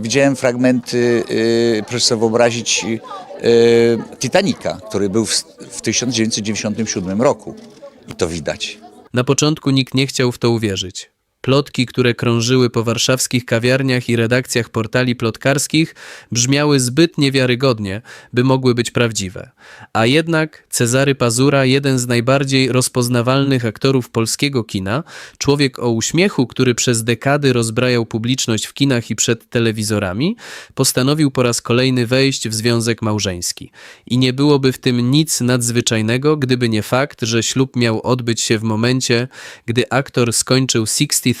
Widziałem fragmenty, e, proszę sobie wyobrazić, e, Titanica, który był w 1997 roku. I to widać. Na początku nikt nie chciał w to uwierzyć. Plotki, które krążyły po warszawskich kawiarniach i redakcjach portali plotkarskich, brzmiały zbyt niewiarygodnie, by mogły być prawdziwe. A jednak Cezary Pazura, jeden z najbardziej rozpoznawalnych aktorów polskiego kina, człowiek o uśmiechu, który przez dekady rozbrajał publiczność w kinach i przed telewizorami, postanowił po raz kolejny wejść w związek małżeński. I nie byłoby w tym nic nadzwyczajnego, gdyby nie fakt, że ślub miał odbyć się w momencie, gdy aktor skończył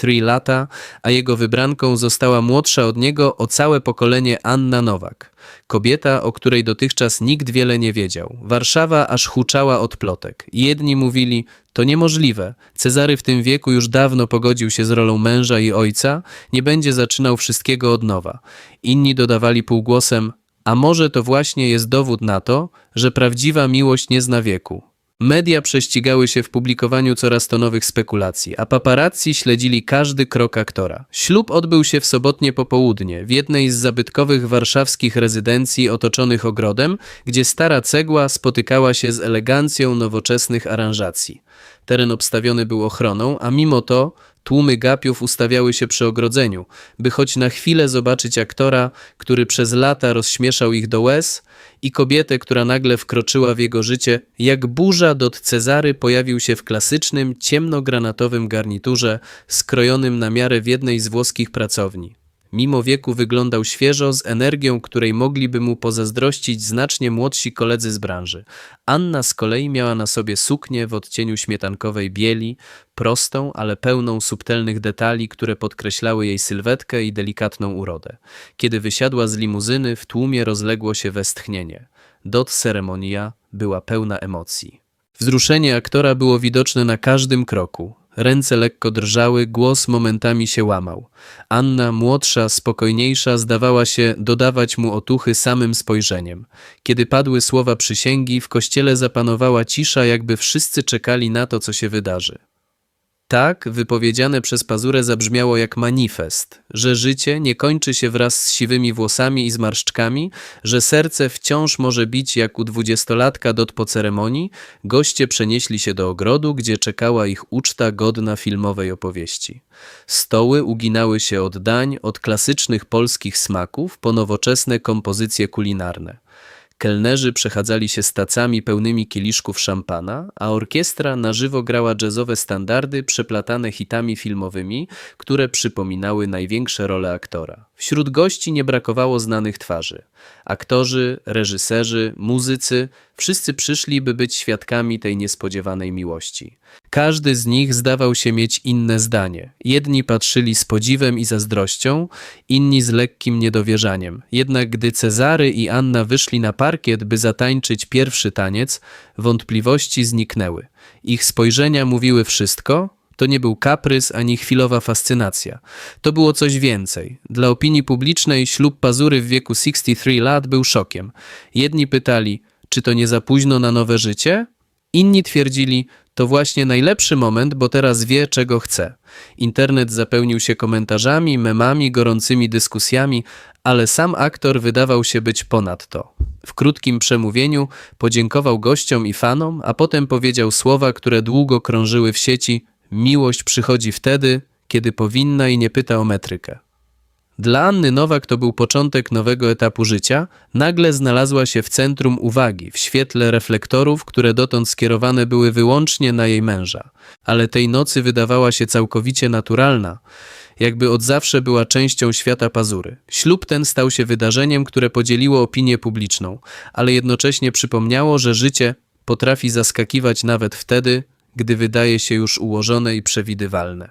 63 lata, a jego wybranką została młodsza od niego o całe pokolenie Anna Nowak. Kobieta, o której dotychczas nikt wiele nie wiedział. Warszawa aż huczała od plotek. Jedni mówili, to niemożliwe. Cezary w tym wieku już dawno pogodził się z rolą męża i ojca, nie będzie zaczynał wszystkiego od nowa. Inni dodawali półgłosem, a może to właśnie jest dowód na to, że prawdziwa miłość nie zna wieku. Media prześcigały się w publikowaniu coraz to nowych spekulacji, a paparazzi śledzili każdy krok aktora. Ślub odbył się w sobotnie popołudnie w jednej z zabytkowych warszawskich rezydencji otoczonych ogrodem, gdzie stara cegła spotykała się z elegancją nowoczesnych aranżacji. Teren obstawiony był ochroną, a mimo to tłumy gapiów ustawiały się przy ogrodzeniu, by choć na chwilę zobaczyć aktora, który przez lata rozśmieszał ich do łez, i kobietę, która nagle wkroczyła w jego życie, jak burza dot Cezary pojawił się w klasycznym, ciemnogranatowym garniturze, skrojonym na miarę w jednej z włoskich pracowni. Mimo wieku wyglądał świeżo, z energią, której mogliby mu pozazdrościć znacznie młodsi koledzy z branży. Anna z kolei miała na sobie suknię w odcieniu śmietankowej bieli, prostą, ale pełną subtelnych detali, które podkreślały jej sylwetkę i delikatną urodę. Kiedy wysiadła z limuzyny, w tłumie rozległo się westchnienie. Dot ceremonia była pełna emocji. Wzruszenie aktora było widoczne na każdym kroku. Ręce lekko drżały, głos momentami się łamał. Anna, młodsza, spokojniejsza, zdawała się dodawać mu otuchy samym spojrzeniem. Kiedy padły słowa przysięgi, w kościele zapanowała cisza, jakby wszyscy czekali na to, co się wydarzy. Tak, wypowiedziane przez Pazurę zabrzmiało jak manifest, że życie nie kończy się wraz z siwymi włosami i zmarszczkami, że serce wciąż może bić jak u dwudziestolatka dot po ceremonii, goście przenieśli się do ogrodu, gdzie czekała ich uczta godna filmowej opowieści. Stoły uginały się od dań, od klasycznych polskich smaków po nowoczesne kompozycje kulinarne. Kelnerzy przechadzali się stacami pełnymi kieliszków szampana, a orkiestra na żywo grała jazzowe standardy przeplatane hitami filmowymi, które przypominały największe role aktora. Wśród gości nie brakowało znanych twarzy. Aktorzy, reżyserzy, muzycy, wszyscy przyszli, by być świadkami tej niespodziewanej miłości. Każdy z nich zdawał się mieć inne zdanie. Jedni patrzyli z podziwem i zazdrością, inni z lekkim niedowierzaniem. Jednak gdy Cezary i Anna wyszli na parkiet, by zatańczyć pierwszy taniec, wątpliwości zniknęły. Ich spojrzenia mówiły wszystko, to nie był kaprys ani chwilowa fascynacja. To było coś więcej. Dla opinii publicznej ślub Pazury w wieku 63 lat był szokiem. Jedni pytali, czy to nie za późno na nowe życie? Inni twierdzili, to właśnie najlepszy moment, bo teraz wie, czego chce. Internet zapełnił się komentarzami, memami, gorącymi dyskusjami, ale sam aktor wydawał się być ponad to. W krótkim przemówieniu podziękował gościom i fanom, a potem powiedział słowa, które długo krążyły w sieci: Miłość przychodzi wtedy, kiedy powinna i nie pyta o metrykę. Dla Anny Nowak to był początek nowego etapu życia. Nagle znalazła się w centrum uwagi, w świetle reflektorów, które dotąd skierowane były wyłącznie na jej męża. Ale tej nocy wydawała się całkowicie naturalna, jakby od zawsze była częścią świata pazury. Ślub ten stał się wydarzeniem, które podzieliło opinię publiczną, ale jednocześnie przypomniało, że życie potrafi zaskakiwać nawet wtedy, gdy wydaje się już ułożone i przewidywalne.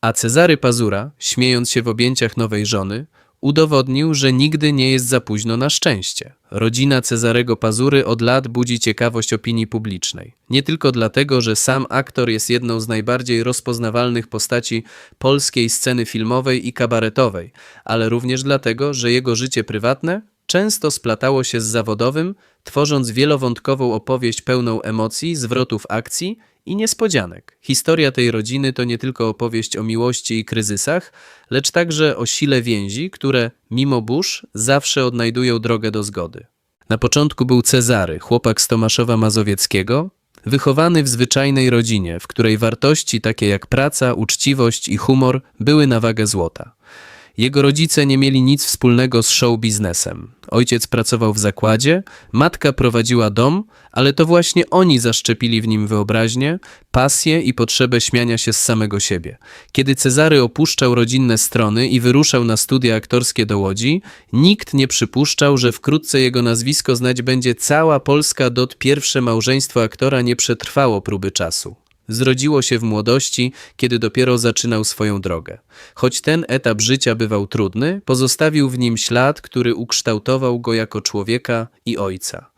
A Cezary Pazura, śmiejąc się w objęciach nowej żony, udowodnił, że nigdy nie jest za późno na szczęście. Rodzina Cezarego Pazury od lat budzi ciekawość opinii publicznej. Nie tylko dlatego, że sam aktor jest jedną z najbardziej rozpoznawalnych postaci polskiej sceny filmowej i kabaretowej, ale również dlatego, że jego życie prywatne często splatało się z zawodowym, tworząc wielowątkową opowieść pełną emocji, zwrotów akcji i niespodzianek. Historia tej rodziny to nie tylko opowieść o miłości i kryzysach, lecz także o sile więzi, które, mimo burz, zawsze odnajdują drogę do zgody. Na początku był Cezary, chłopak z Tomaszowa Mazowieckiego, wychowany w zwyczajnej rodzinie, w której wartości takie jak praca, uczciwość i humor były na wagę złota. Jego rodzice nie mieli nic wspólnego z show biznesem. Ojciec pracował w zakładzie, matka prowadziła dom, ale to właśnie oni zaszczepili w nim wyobraźnię, pasję i potrzebę śmiania się z samego siebie. Kiedy Cezary opuszczał rodzinne strony i wyruszał na studia aktorskie do Łodzi, nikt nie przypuszczał, że wkrótce jego nazwisko znać będzie cała Polska dot pierwsze małżeństwo aktora nie przetrwało próby czasu. Zrodziło się w młodości, kiedy dopiero zaczynał swoją drogę. Choć ten etap życia bywał trudny, pozostawił w nim ślad, który ukształtował go jako człowieka i ojca.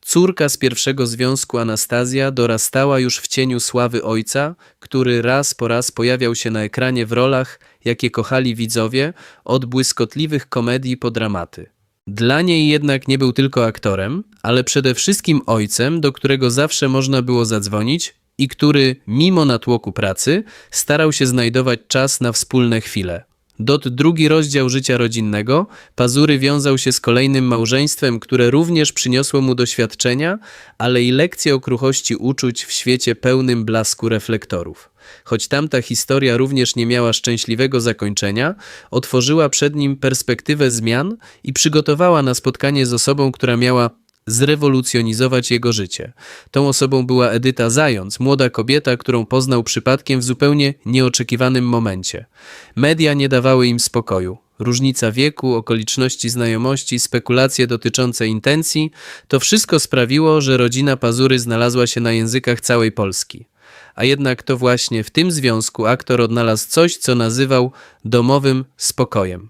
Córka z pierwszego związku Anastazja dorastała już w cieniu sławy ojca, który raz po raz pojawiał się na ekranie w rolach, jakie kochali widzowie, od błyskotliwych komedii po dramaty. Dla niej jednak nie był tylko aktorem, ale przede wszystkim ojcem, do którego zawsze można było zadzwonić i który, mimo natłoku pracy, starał się znajdować czas na wspólne chwile. Dot drugi rozdział życia rodzinnego, Pazury wiązał się z kolejnym małżeństwem, które również przyniosło mu doświadczenia, ale i lekcje o kruchości uczuć w świecie pełnym blasku reflektorów. Choć tamta historia również nie miała szczęśliwego zakończenia, otworzyła przed nim perspektywę zmian i przygotowała na spotkanie z osobą, która miała zrewolucjonizować jego życie. Tą osobą była Edyta Zając, młoda kobieta, którą poznał przypadkiem w zupełnie nieoczekiwanym momencie. Media nie dawały im spokoju. Różnica wieku, okoliczności znajomości, spekulacje dotyczące intencji to wszystko sprawiło, że rodzina Pazury znalazła się na językach całej Polski. A jednak to właśnie w tym związku aktor odnalazł coś, co nazywał domowym spokojem.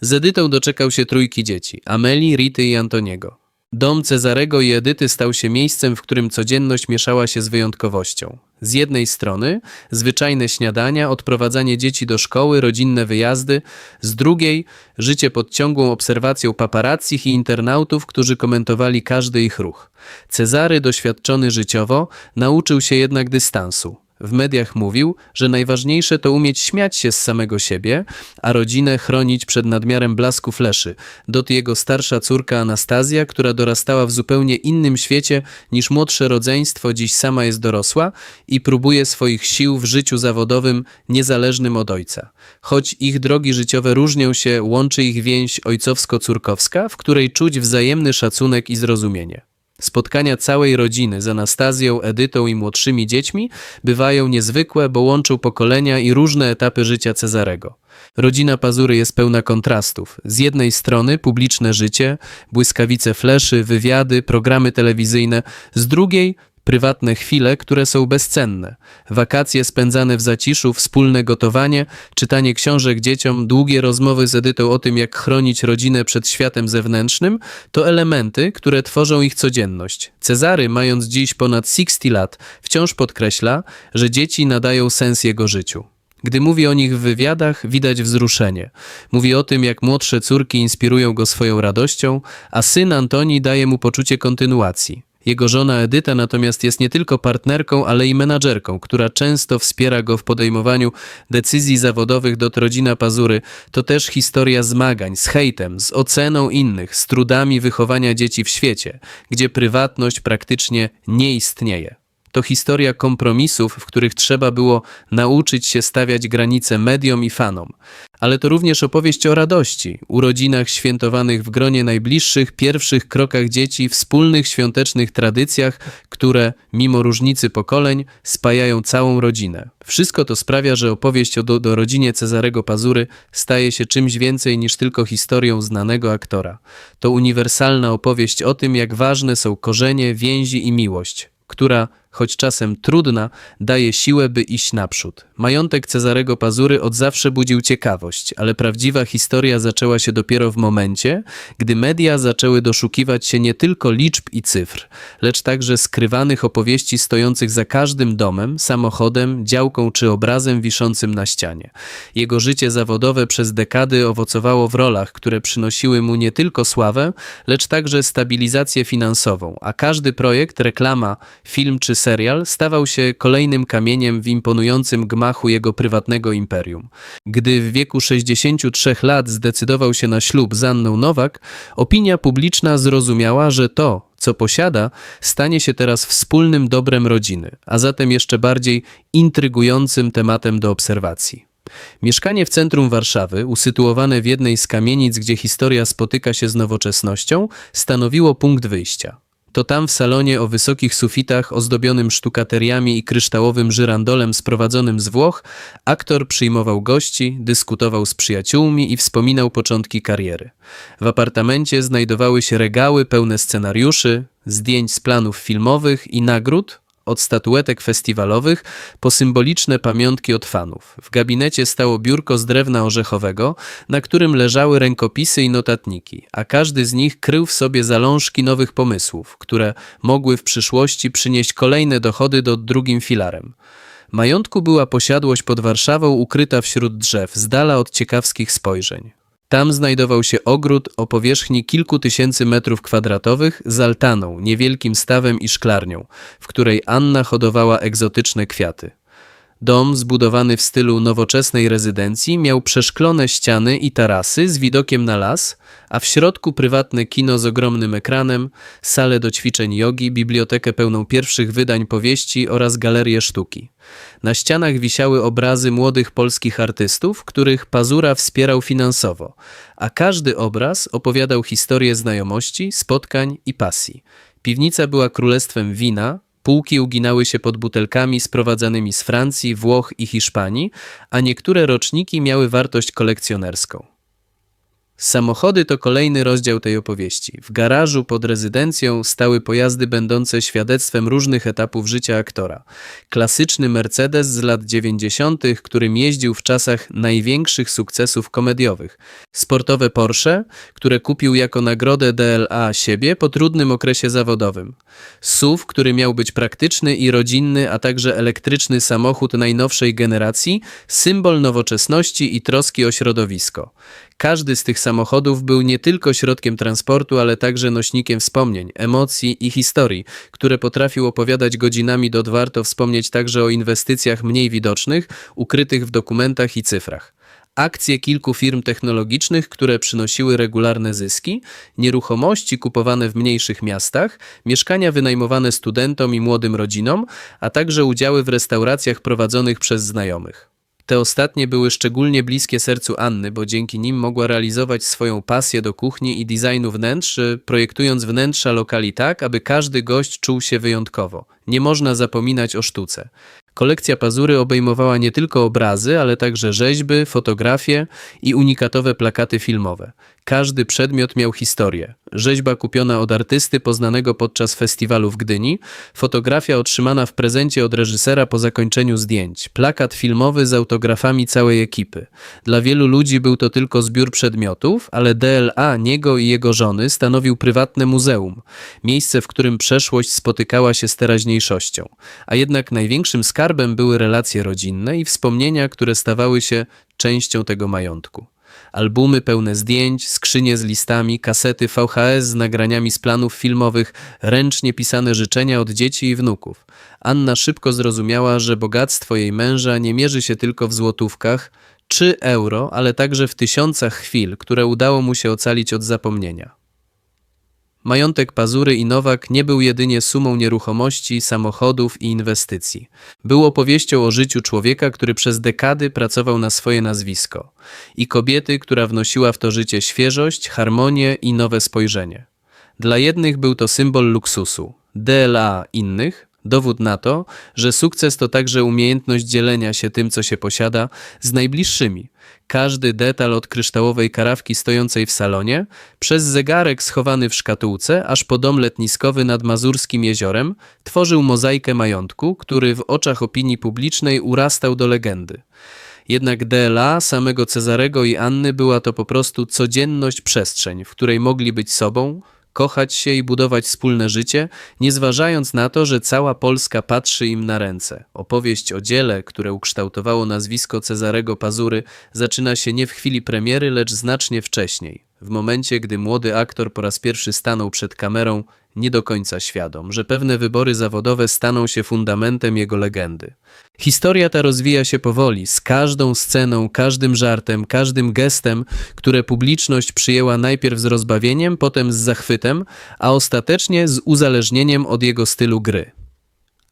Z Edytą doczekał się trójki dzieci: Ameli, Rity i Antoniego. Dom Cezarego i Edyty stał się miejscem, w którym codzienność mieszała się z wyjątkowością. Z jednej strony zwyczajne śniadania, odprowadzanie dzieci do szkoły, rodzinne wyjazdy, z drugiej życie pod ciągłą obserwacją paparazzich i internautów, którzy komentowali każdy ich ruch. Cezary, doświadczony życiowo, nauczył się jednak dystansu. W mediach mówił, że najważniejsze to umieć śmiać się z samego siebie, a rodzinę chronić przed nadmiarem blasku fleszy. Dot jego starsza córka Anastazja, która dorastała w zupełnie innym świecie niż młodsze rodzeństwo, dziś sama jest dorosła i próbuje swoich sił w życiu zawodowym niezależnym od ojca. Choć ich drogi życiowe różnią się, łączy ich więź ojcowsko-córkowska, w której czuć wzajemny szacunek i zrozumienie. Spotkania całej rodziny z Anastazją, Edytą i młodszymi dziećmi bywają niezwykłe, bo łączą pokolenia i różne etapy życia Cezarego. Rodzina Pazury jest pełna kontrastów. Z jednej strony publiczne życie, błyskawice fleszy, wywiady, programy telewizyjne, z drugiej prywatne chwile, które są bezcenne. Wakacje spędzane w zaciszu, wspólne gotowanie, czytanie książek dzieciom, długie rozmowy z Edytą o tym, jak chronić rodzinę przed światem zewnętrznym, to elementy, które tworzą ich codzienność. Cezary, mając dziś ponad 60 lat, wciąż podkreśla, że dzieci nadają sens jego życiu. Gdy mówi o nich w wywiadach, widać wzruszenie. Mówi o tym, jak młodsze córki inspirują go swoją radością, a syn Antoni daje mu poczucie kontynuacji. Jego żona Edyta natomiast jest nie tylko partnerką, ale i menadżerką, która często wspiera go w podejmowaniu decyzji zawodowych do rodzina Pazury. To też historia zmagań z hejtem, z oceną innych, z trudami wychowania dzieci w świecie, gdzie prywatność praktycznie nie istnieje. To historia kompromisów, w których trzeba było nauczyć się stawiać granice mediom i fanom. Ale to również opowieść o radości, urodzinach świętowanych w gronie najbliższych, pierwszych krokach dzieci, wspólnych świątecznych tradycjach, które, mimo różnicy pokoleń, spajają całą rodzinę. Wszystko to sprawia, że opowieść o do, rodzinie Cezarego Pazury staje się czymś więcej niż tylko historią znanego aktora. To uniwersalna opowieść o tym, jak ważne są korzenie, więzi i miłość która, choć czasem trudna, daje siłę, by iść naprzód. Majątek Cezarego Pazury od zawsze budził ciekawość, ale prawdziwa historia zaczęła się dopiero w momencie, gdy media zaczęły doszukiwać się nie tylko liczb i cyfr, lecz także skrywanych opowieści stojących za każdym domem, samochodem, działką czy obrazem wiszącym na ścianie. Jego życie zawodowe przez dekady owocowało w rolach, które przynosiły mu nie tylko sławę, lecz także stabilizację finansową, a każdy projekt, reklama, film czy serial stawał się kolejnym kamieniem w imponującym gmachu jego prywatnego imperium. Gdy w wieku 63 lat zdecydował się na ślub z Anną Nowak, opinia publiczna zrozumiała, że to, co posiada, stanie się teraz wspólnym dobrem rodziny, a zatem jeszcze bardziej intrygującym tematem do obserwacji. Mieszkanie w centrum Warszawy, usytuowane w jednej z kamienic, gdzie historia spotyka się z nowoczesnością, stanowiło punkt wyjścia. To tam w salonie o wysokich sufitach ozdobionym sztukateriami i kryształowym żyrandolem sprowadzonym z Włoch, aktor przyjmował gości, dyskutował z przyjaciółmi i wspominał początki kariery. W apartamencie znajdowały się regały pełne scenariuszy, zdjęć z planów filmowych i nagród, od statuetek festiwalowych po symboliczne pamiątki od fanów. W gabinecie stało biurko z drewna orzechowego, na którym leżały rękopisy i notatniki, a każdy z nich krył w sobie zalążki nowych pomysłów, które mogły w przyszłości przynieść kolejne dochody do drugim filarem. Majątku była posiadłość pod Warszawą ukryta wśród drzew, z dala od ciekawskich spojrzeń. Tam znajdował się ogród o powierzchni kilku tysięcy metrów kwadratowych z altaną, niewielkim stawem i szklarnią, w której Anna hodowała egzotyczne kwiaty. Dom, zbudowany w stylu nowoczesnej rezydencji, miał przeszklone ściany i tarasy z widokiem na las, a w środku prywatne kino z ogromnym ekranem, salę do ćwiczeń jogi, bibliotekę pełną pierwszych wydań powieści oraz galerię sztuki. Na ścianach wisiały obrazy młodych polskich artystów, których Pazura wspierał finansowo, a każdy obraz opowiadał historię znajomości, spotkań i pasji. Piwnica była królestwem wina, Półki uginały się pod butelkami sprowadzanymi z Francji, Włoch i Hiszpanii, a niektóre roczniki miały wartość kolekcjonerską. Samochody to kolejny rozdział tej opowieści. W garażu pod rezydencją stały pojazdy będące świadectwem różnych etapów życia aktora. Klasyczny Mercedes z lat 90., którym jeździł w czasach największych sukcesów komediowych. Sportowe Porsche, które kupił jako nagrodę DLA siebie po trudnym okresie zawodowym. SUV, który miał być praktyczny i rodzinny, a także elektryczny samochód najnowszej generacji, symbol nowoczesności i troski o środowisko. Każdy z tych samochodów był nie tylko środkiem transportu, ale także nośnikiem wspomnień, emocji i historii, które potrafił opowiadać godzinami dot warto wspomnieć także o inwestycjach mniej widocznych, ukrytych w dokumentach i cyfrach. Akcje kilku firm technologicznych, które przynosiły regularne zyski, nieruchomości kupowane w mniejszych miastach, mieszkania wynajmowane studentom i młodym rodzinom, a także udziały w restauracjach prowadzonych przez znajomych. Te ostatnie były szczególnie bliskie sercu Anny, bo dzięki nim mogła realizować swoją pasję do kuchni i designu wnętrz, projektując wnętrza lokali tak, aby każdy gość czuł się wyjątkowo. Nie można zapominać o sztuce. Kolekcja Pazury obejmowała nie tylko obrazy, ale także rzeźby, fotografie i unikatowe plakaty filmowe. Każdy przedmiot miał historię. Rzeźba kupiona od artysty poznanego podczas festiwalu w Gdyni, fotografia otrzymana w prezencie od reżysera po zakończeniu zdjęć, plakat filmowy z autografami całej ekipy. Dla wielu ludzi był to tylko zbiór przedmiotów, ale DLA, niego i jego żony stanowił prywatne muzeum, miejsce, w którym przeszłość spotykała się z teraźniejszością. A jednak największym skarbem były relacje rodzinne i wspomnienia, które stawały się częścią tego majątku. Albumy pełne zdjęć, skrzynie z listami, kasety VHS z nagraniami z planów filmowych, ręcznie pisane życzenia od dzieci i wnuków. Anna szybko zrozumiała, że bogactwo jej męża nie mierzy się tylko w złotówkach czy euro, ale także w tysiącach chwil, które udało mu się ocalić od zapomnienia. Majątek Pazury i Nowak nie był jedynie sumą nieruchomości, samochodów i inwestycji. Był opowieścią o życiu człowieka, który przez dekady pracował na swoje nazwisko i kobiety, która wnosiła w to życie świeżość, harmonię i nowe spojrzenie. Dla jednych był to symbol luksusu, dla innych dowód na to, że sukces to także umiejętność dzielenia się tym, co się posiada, z najbliższymi. Każdy detal od kryształowej karawki stojącej w salonie, przez zegarek schowany w szkatułce, aż po dom letniskowy nad Mazurskim jeziorem, tworzył mozaikę majątku, który w oczach opinii publicznej urastał do legendy. Jednak DLA samego Cezarego i Anny była to po prostu codzienność przestrzeń, w której mogli być sobą, kochać się i budować wspólne życie, nie zważając na to, że cała Polska patrzy im na ręce. Opowieść o dziele, które ukształtowało nazwisko Cezarego Pazury, zaczyna się nie w chwili premiery, lecz znacznie wcześniej. W momencie, gdy młody aktor po raz pierwszy stanął przed kamerą, nie do końca świadom, że pewne wybory zawodowe staną się fundamentem jego legendy. Historia ta rozwija się powoli, z każdą sceną, każdym żartem, każdym gestem, które publiczność przyjęła najpierw z rozbawieniem, potem z zachwytem, a ostatecznie z uzależnieniem od jego stylu gry.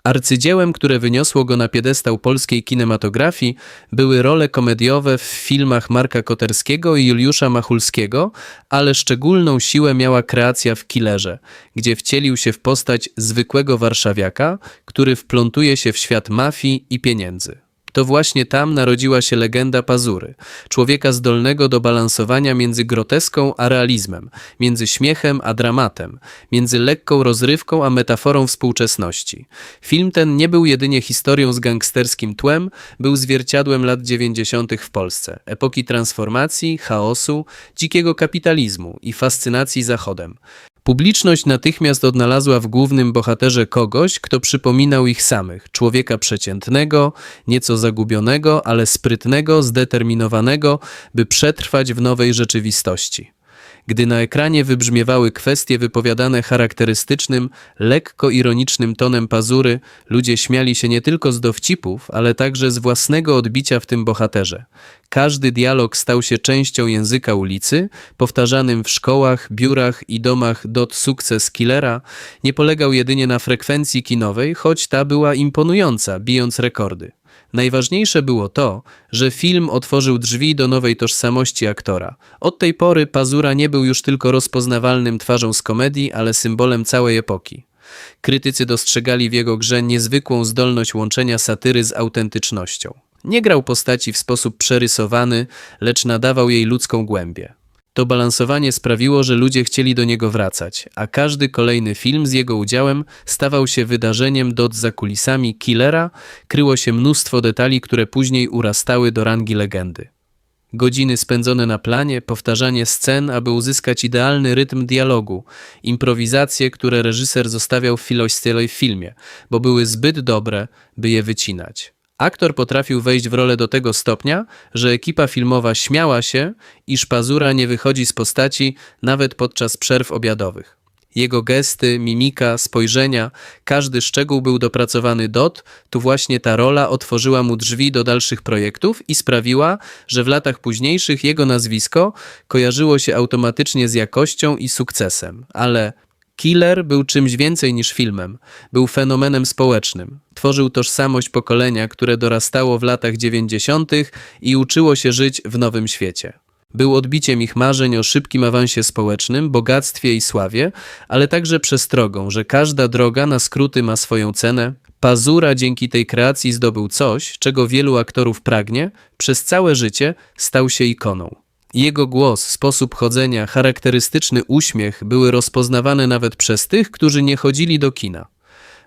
Arcydziełem, które wyniosło go na piedestał polskiej kinematografii, były role komediowe w filmach Marka Koterskiego i Juliusza Machulskiego, ale szczególną siłę miała kreacja w Killerze, gdzie wcielił się w postać zwykłego warszawiaka, który wplątuje się w świat mafii i pieniędzy. To właśnie tam narodziła się legenda Pazury, człowieka zdolnego do balansowania między groteską a realizmem, między śmiechem a dramatem, między lekką rozrywką a metaforą współczesności. Film ten nie był jedynie historią z gangsterskim tłem, był zwierciadłem lat 90. w Polsce, epoki transformacji, chaosu, dzikiego kapitalizmu i fascynacji Zachodem. Publiczność natychmiast odnalazła w głównym bohaterze kogoś, kto przypominał ich samych, człowieka przeciętnego, nieco zagubionego, ale sprytnego, zdeterminowanego, by przetrwać w nowej rzeczywistości. Gdy na ekranie wybrzmiewały kwestie wypowiadane charakterystycznym, lekko ironicznym tonem pazury, ludzie śmiali się nie tylko z dowcipów, ale także z własnego odbicia w tym bohaterze. Każdy dialog stał się częścią języka ulicy, powtarzanym w szkołach, biurach i domach dot sukces killera, nie polegał jedynie na frekwencji kinowej, choć ta była imponująca, bijąc rekordy. Najważniejsze było to, że film otworzył drzwi do nowej tożsamości aktora. Od tej pory Pazura nie był już tylko rozpoznawalnym twarzą z komedii, ale symbolem całej epoki. Krytycy dostrzegali w jego grze niezwykłą zdolność łączenia satyry z autentycznością. Nie grał postaci w sposób przerysowany, lecz nadawał jej ludzką głębię. To balansowanie sprawiło, że ludzie chcieli do niego wracać, a każdy kolejny film z jego udziałem stawał się wydarzeniem dot za kulisami killera, kryło się mnóstwo detali, które później urastały do rangi legendy. Godziny spędzone na planie, powtarzanie scen, aby uzyskać idealny rytm dialogu, improwizacje, które reżyser zostawiał w filmie, bo były zbyt dobre, by je wycinać. Aktor potrafił wejść w rolę do tego stopnia, że ekipa filmowa śmiała się, iż Pazura nie wychodzi z postaci nawet podczas przerw obiadowych. Jego gesty, mimika, spojrzenia, każdy szczegół był dopracowany dot, tu właśnie ta rola otworzyła mu drzwi do dalszych projektów i sprawiła, że w latach późniejszych jego nazwisko kojarzyło się automatycznie z jakością i sukcesem. Ale Killer był czymś więcej niż filmem, był fenomenem społecznym. Tworzył tożsamość pokolenia, które dorastało w latach 90. i uczyło się żyć w nowym świecie. Był odbiciem ich marzeń o szybkim awansie społecznym, bogactwie i sławie, ale także przestrogą, że każda droga na skróty ma swoją cenę. Pazura dzięki tej kreacji zdobył coś, czego wielu aktorów pragnie, przez całe życie stał się ikoną. Jego głos, sposób chodzenia, charakterystyczny uśmiech były rozpoznawane nawet przez tych, którzy nie chodzili do kina.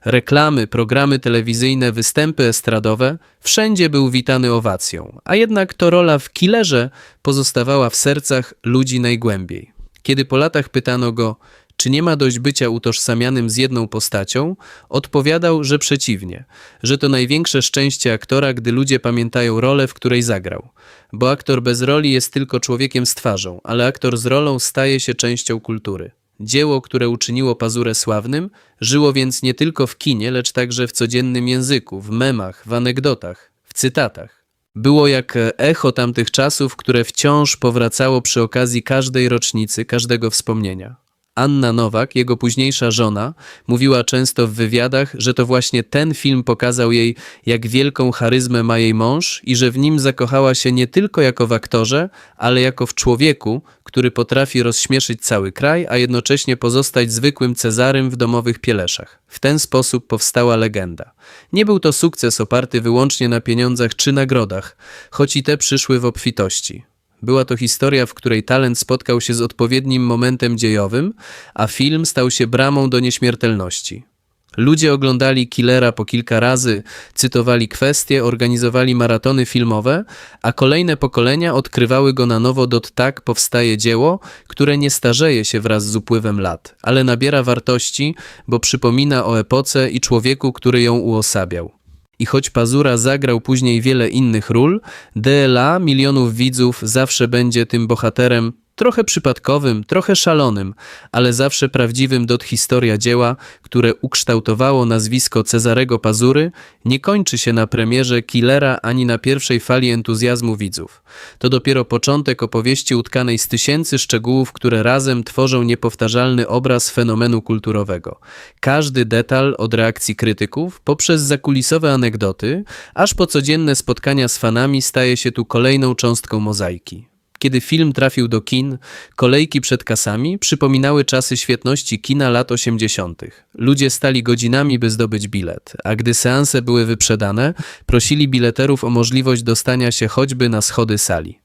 Reklamy, programy telewizyjne, występy estradowe wszędzie był witany owacją, a jednak to rola w killerze pozostawała w sercach ludzi najgłębiej. Kiedy po latach pytano go, czy nie ma dość bycia utożsamianym z jedną postacią, odpowiadał, że przeciwnie, że to największe szczęście aktora, gdy ludzie pamiętają rolę, w której zagrał. Bo aktor bez roli jest tylko człowiekiem z twarzą, ale aktor z rolą staje się częścią kultury. Dzieło, które uczyniło Pazurę sławnym, żyło więc nie tylko w kinie, lecz także w codziennym języku, w memach, w anegdotach, w cytatach. Było jak echo tamtych czasów, które wciąż powracało przy okazji każdej rocznicy, każdego wspomnienia. Anna Nowak, jego późniejsza żona, mówiła często w wywiadach, że to właśnie ten film pokazał jej, jak wielką charyzmę ma jej mąż i że w nim zakochała się nie tylko jako w aktorze, ale jako w człowieku, który potrafi rozśmieszyć cały kraj, a jednocześnie pozostać zwykłym Cezarym w domowych pieleszach. W ten sposób powstała legenda. Nie był to sukces oparty wyłącznie na pieniądzach czy nagrodach, choć i te przyszły w obfitości. Była to historia, w której talent spotkał się z odpowiednim momentem dziejowym, a film stał się bramą do nieśmiertelności. Ludzie oglądali Killera po kilka razy, cytowali kwestie, organizowali maratony filmowe, a kolejne pokolenia odkrywały go na nowo dot tak powstaje dzieło, które nie starzeje się wraz z upływem lat, ale nabiera wartości, bo przypomina o epoce i człowieku, który ją uosabiał. I choć Pazura zagrał później wiele innych ról, DLA milionów widzów zawsze będzie tym bohaterem Trochę przypadkowym, trochę szalonym, ale zawsze prawdziwym dot historia dzieła, które ukształtowało nazwisko Cezarego Pazury, nie kończy się na premierze Killera ani na pierwszej fali entuzjazmu widzów. To dopiero początek opowieści utkanej z tysięcy szczegółów, które razem tworzą niepowtarzalny obraz fenomenu kulturowego. Każdy detal od reakcji krytyków, poprzez zakulisowe anegdoty, aż po codzienne spotkania z fanami staje się tu kolejną cząstką mozaiki. Kiedy film trafił do kin, kolejki przed kasami przypominały czasy świetności kina lat 80. Ludzie stali godzinami, by zdobyć bilet, a gdy seanse były wyprzedane, prosili bileterów o możliwość dostania się choćby na schody sali.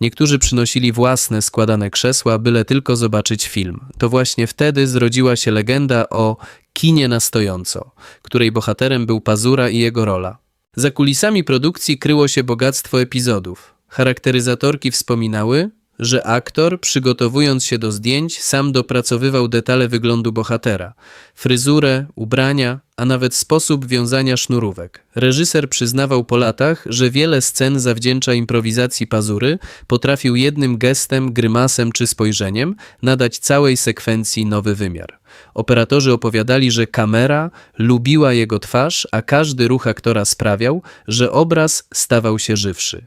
Niektórzy przynosili własne składane krzesła, byle tylko zobaczyć film. To właśnie wtedy zrodziła się legenda o kinie na stojąco, której bohaterem był Pazura i jego rola. Za kulisami produkcji kryło się bogactwo epizodów. Charakteryzatorki wspominały, że aktor, przygotowując się do zdjęć, sam dopracowywał detale wyglądu bohatera fryzurę, ubrania, a nawet sposób wiązania sznurówek. Reżyser przyznawał po latach, że wiele scen zawdzięcza improwizacji pazury, potrafił jednym gestem, grymasem czy spojrzeniem nadać całej sekwencji nowy wymiar. Operatorzy opowiadali, że kamera lubiła jego twarz, a każdy ruch aktora sprawiał, że obraz stawał się żywszy.